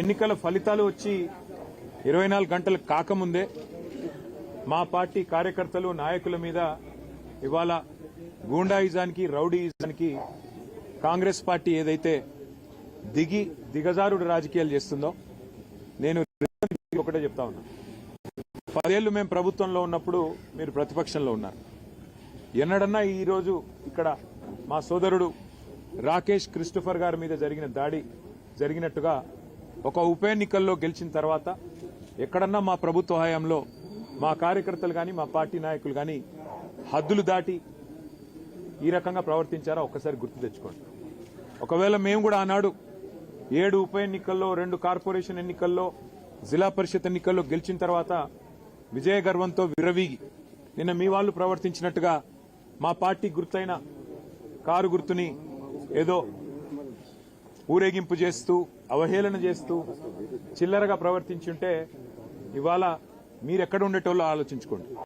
ఎన్నికల ఫలితాలు వచ్చి ఇరవై నాలుగు గంటలు కాకముందే మా పార్టీ కార్యకర్తలు నాయకుల మీద ఇవాళ గూండాయిజానికి రౌడీయిజానికి కాంగ్రెస్ పార్టీ ఏదైతే దిగి దిగజారుడు రాజకీయాలు చేస్తుందో నేను ఒకటే చెప్తా ఉన్నా. పదేళ్ళు మేము ప్రభుత్వంలో ఉన్నప్పుడు మీరు ప్రతిపక్షంలో ఉన్నారు. ఎన్నడన్నా ఈరోజు ఇక్కడ మా సోదరుడు రాకేష్ క్రిస్టఫర్ గారి మీద జరిగిన దాడి జరిగినట్టుగా ఒక ఉప ఎన్నికల్లో గెలిచిన తర్వాత ఎక్కడన్నా మా ప్రభుత్వ హయాంలో మా కార్యకర్తలు కానీ మా పార్టీ నాయకులు కానీ హద్దులు దాటి ఈ రకంగా ప్రవర్తించారా? ఒక్కసారి గుర్తు తెచ్చుకోండి. ఒకవేళ మేము కూడా ఆనాడు ఏడు ఉప ఎన్నికల్లో రెండు కార్పొరేషన్ ఎన్నికల్లో జిల్లా పరిషత్ ఎన్నికల్లో గెలిచిన తర్వాత విజయ గర్వంతో విరవీగి నిన్న మీ వాళ్ళు ప్రవర్తించినట్టుగా మా పార్టీ గుర్తైన కారు గుర్తుని ఏదో ఊరేగింపు చేస్తూ అవహేళన చేస్తూ చిల్లరగా ప్రవర్తించుంటే ఇవాళ మీరెక్కడ ఉండేటోళ్ళు ఆలోచించుకోండి.